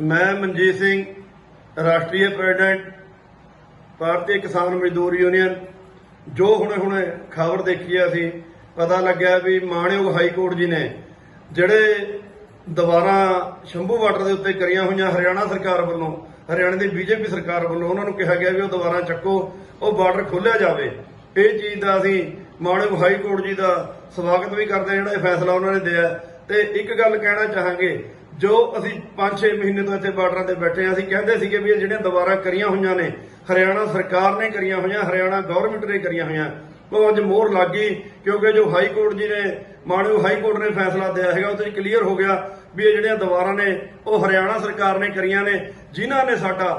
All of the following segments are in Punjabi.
ਮੈਂ ਮਨਜੀਤ ਸਿੰਘ, ਰਾਸ਼ਟਰੀ ਪ੍ਰੈਜ਼ੀਡੈਂਟ, ਭਾਰਤੀ ਕਿਸਾਨ ਮਜ਼ਦੂਰ ਯੂਨੀਅਨ। ਜੋ ਹੁਣੇ ਹੁਣੇ ਖਬਰ ਦੇਖੀ ਆ ਅਸੀਂ, ਪਤਾ ਲੱਗਿਆ ਵੀ ਮਾਣਯੋਗ ਹਾਈ ਕੋਰਟ ਜੀ ਨੇ ਜਿਹੜੇ ਦੁਬਾਰਾ ਸ਼ੰਭੂ ਬਾਰਡਰ ਦੇ ਉੱਤੇ ਕਰੀਆਂ ਹੋਈਆਂ ਹਰਿਆਣਾ ਸਰਕਾਰ ਵੱਲੋਂ, ਹਰਿਆਣਾ ਦੀ ਬੀਜੇਪੀ ਸਰਕਾਰ ਵੱਲੋਂ ਉਹਨਾਂ ਨੂੰ ਕਿਹਾ ਗਿਆ ਵੀ ਉਹ ਦੁਬਾਰਾ ਚੱਕੋ, ਉਹ ਬਾਰਡਰ ਖੋਲਿਆ ਜਾਵੇ। ਇਹ ਚੀਜ਼ ਦਾ ਅਸੀਂ ਮਾਣਯੋਗ ਹਾਈ ਕੋਰਟ ਜੀ ਦਾ ਸਵਾਗਤ ਵੀ ਕਰਦੇ ਹਾਂ, ਜਿਹੜਾ ਇਹ ਫੈਸਲਾ ਉਹਨਾਂ ਨੇ ਦਿਆ। ਤੇ ਇੱਕ ਗੱਲ ਕਹਿਣਾ ਚਾਹਾਂਗੇ ਜੋ ਅਸੀਂ 5-6 ਮਹੀਨੇ ਤੋਂ ਇੱਥੇ ਬਾਰਡਰਾਂ ਤੇ ਬੈਠੇ ਹਾਂ, ਅਸੀਂ ਕਹਿੰਦੇ ਸੀਗੇ ਵੀ ਇਹ ਜਿਹੜੀਆਂ ਦੁਬਾਰਾ ਕਰੀਆਂ ਹੋਈਆਂ ਨੇ, ਹਰਿਆਣਾ ਸਰਕਾਰ ਨੇ ਕਰੀਆਂ ਹੋਈਆਂ, ਹਰਿਆਣਾ ਗਵਰਨਮੈਂਟ ਨੇ ਕਰੀਆਂ ਹੋਈਆਂ, ਉਹ ਅੱਜ ਮੋਹਰ ਲੱਗ ਗਈ, ਕਿਉਂਕਿ ਜੋ ਹਾਈ ਕੋਰਟ ਜੀ ਨੇ ਮਾਣਯੋਗ ਹਾਈ ਕੋਰਟ ਨੇ ਫੈਸਲਾ ਦਿਆ ਹੈਗਾ ਉਹਦੇ ਤੇ ਕਲੀਅਰ ਹੋ ਗਿਆ ਵੀ ਇਹ ਜਿਹੜੀਆਂ ਦੁਬਾਰਾ ਨੇ, ਉਹ ਹਰਿਆਣਾ ਸਰਕਾਰ ਨੇ ਕਰੀਆਂ ਨੇ, ਜਿਨ੍ਹਾਂ ਨੇ ਸਾਡਾ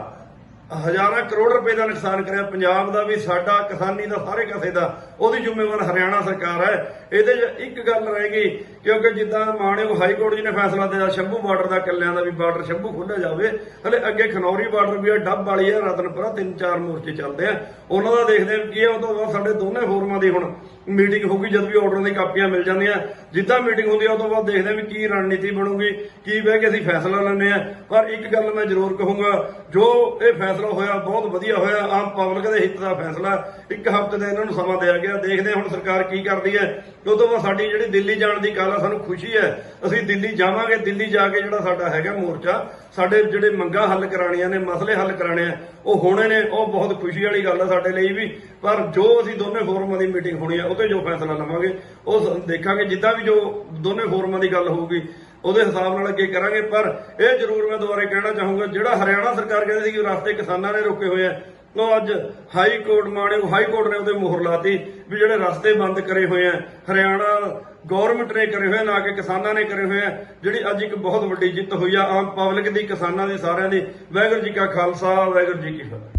ਹਜ਼ਾਰਾਂ ਕਰੋੜ ਰੁਪਏ ਦਾ ਨੁਕਸਾਨ ਕਰਿਆ। ਪੰਜਾਬ ਦਾ ਵੀ, ਸਾਡਾ, ਕਿਸਾਨੀ ਦਾ, ਸਾਰੇ ਕਾਸੇ ਦਾ। ਉਹਦੀ ਜ਼ਿੰਮੇਵਾਰ ਹਰਿਆਣਾ ਸਰਕਾਰ ਹੈ। ਇਹਦੇ 'ਚ ਇੱਕ ਗੱਲ ਰਹਿ ਗਈ, ਕਿਉਂਕਿ ਜਿੱਦਾਂ ਮਾਣਯੋਗ ਹਾਈ ਕੋਰਟ ਜੀ ਨੇ ਫੈਸਲਾ ਦਿੱਤਾ, ਸ਼ੰਭੂ ਬਾਰਡਰ ਦਾ ਕਿੱਲਿਆਂ ਦਾ ਵੀ ਬਾਰਡਰ ਸ਼ੰਭੂ ਖੋਲ੍ਹਿਆ ਜਾਵੇ। ਹਲੇ ਅੱਗੇ ਖਨੌਰੀ ਬਾਰਡਰ ਵੀ ਆ, ਡੱਬ ਵਾਲੀ ਹੈ ਰਤਨਪੁਰਾ ਤਿੰਨ ਚਾਰ ਮੋਰਚੇ ਚੱਲਦੇ ਆ। ਉਹਨਾਂ ਦਾ ਦੇਖਦੇ ਆ ਕੀ ਹੈ ਉਹ ਤੋਂ ਬਾਅਦ ਸਾਡੇ ਦੋਨੇ ਫੋਰਮਾਂ ਦੀ ਹੁਣ ਮੀਟਿੰਗ ਹੋਊਗੀ, ਜਦ ਵੀ ਆਰਡਰਾਂ ਦੀ ਕਾਪੀਆਂ ਮਿਲ ਜਾਂਦੀਆਂ। ਜਿੱਦਾਂ ਮੀਟਿੰਗ ਹੁੰਦੀ ਆ, ਉਹ ਤੋਂ ਬਾਅਦ ਦੇਖਦੇ ਆ ਵੀ ਕੀ ਰਣਨੀਤੀ ਬਣੂਗੀ, ਕੀ ਬਹਿ ਕੇ ਅਸੀਂ ਫੈਸਲਾ ਲੈਂਦੇ ਆ ਪਰ ਇੱਕ ਗੱਲ ਮੈਂ ਜ਼ਰੂਰ ਕਹੂੰਗਾ, ਜੋ ਇਹ ਫੈਸਲਾ ਹੋਇਆ, ਬਹੁਤ ਵਧੀਆ ਹੋਇਆ। ਆਮ ਪਬਲਿਕ ਦੇ ਹਿੱਤ ਦਾ ਫੈਸਲਾ। ਇੱਕ ਹਫ਼ਤੇ ਦਾ ਇਹਨਾਂ ਨੂੰ ਸਮਾਂ ਦਿਆ ਗਿਆ। ਦੇਖਦੇ ਹਾਂ ਹੁਣ ਸਰਕਾਰ ਕੀ ਕਰਦੀ ਹੈ। ਉਹ ਤੋਂ ਬਾਅਦ ਸਾਡੀ ਜਿਹੜੀ ਦਿੱਲੀ ਜਾਣ ਦੀ ਗੱਲ ਆ, ਸਾਨੂੰ ਖੁਸ਼ੀ ਹੈ। ਅਸੀਂ ਦਿੱਲੀ ਜਾਵਾਂਗੇ। ਦਿੱਲੀ ਜਾ ਕੇ ਜਿਹੜਾ ਸਾਡਾ ਹੈਗਾ ਮੋਰਚਾ ਸਾਡੇ ਜਿਹੜੇ ਮੰਗਾਂ ਹੱਲ ਕਰਾਣੀਆਂ ਨੇ, ਮਸਲੇ ਹੱਲ ਕਰਾਣੇ ਆ, ਉਹ ਹੋਣੇ ਨੇ, ਉਹ ਬਹੁਤ ਖੁਸ਼ੀ ਵਾਲੀ ਗੱਲ ਆ ਸਾਡੇ ਲਈ ਵੀ। ਪਰ ਜੋ ਅਸੀਂ ਦੋਨੇ ਫੋਰਮਾਂ ਦੀ ਮੀਟਿੰਗ ਹੋਣੀ ਆ ਉਹ ਤੇ ਜੋ ਫੈਸਲਾ ਲਵਾਂਗੇ। ਉਹ ਦੇਖਾਂਗੇ, ਜਿੱਦਾਂ ਵੀ ਜੋ ਦੋਨੇ ਫੋਰਮਾਂ ਦੀ ਗੱਲ ਹੋਊਗੀ, ਉਹਦੇ ਹਿਸਾਬ ਨਾਲ ਅੱਗੇ ਕਰਾਂਗੇ। ਪਰ ਇਹ ਜ਼ਰੂਰ ਮੈਂ ਦੁਬਾਰੇ ਕਹਿਣਾ ਚਾਹੂੰਗਾ, ਜਿਹੜਾ ਹਰਿਆਣਾ ਸਰਕਾਰ ਕਹਿੰਦੀ ਸੀ ਕਿ ਰਸਤੇ ਕਿਸਾਨਾਂ ਨੇ ਰੋਕੇ ਹੋਏ ਆ ਉਹ ਅੱਜ ਹਾਈ ਕੋਰਟ ਮਾਣਿਓ ਹਾਈ ਕੋਰਟ ਨੇ ਉਹਦੇ ਮੋਹਰ ਲਾਤੀ ਵੀ ਜਿਹੜੇ ਰਸਤੇ ਬੰਦ ਕਰੇ ਹੋਏ ਆ, ਹਰਿਆਣਾ ਗਵਰਨਮੈਂਟ ਨੇ ਕਰੇ ਹੋਏ ਨਾ ਕਿ ਕਿਸਾਨਾਂ ਨੇ ਕਰੇ ਹੋਏ ਆ, ਜਿਹੜੀ ਅੱਜ ਇੱਕ ਬਹੁਤ ਵੱਡੀ ਜਿੱਤ ਹੋਈ ਆ ਆਮ ਪਬਲਿਕ ਦੀ, ਕਿਸਾਨਾਂ ਦੀ, ਸਾਰਿਆਂ ਦੀ। ਵਾਹਿਗੁਰੂ ਜੀ ਕਾ ਖਾਲਸਾ, ਵਾਹਿਗੁਰੂ ਜੀ ਕੀ ਫਤਿਹ।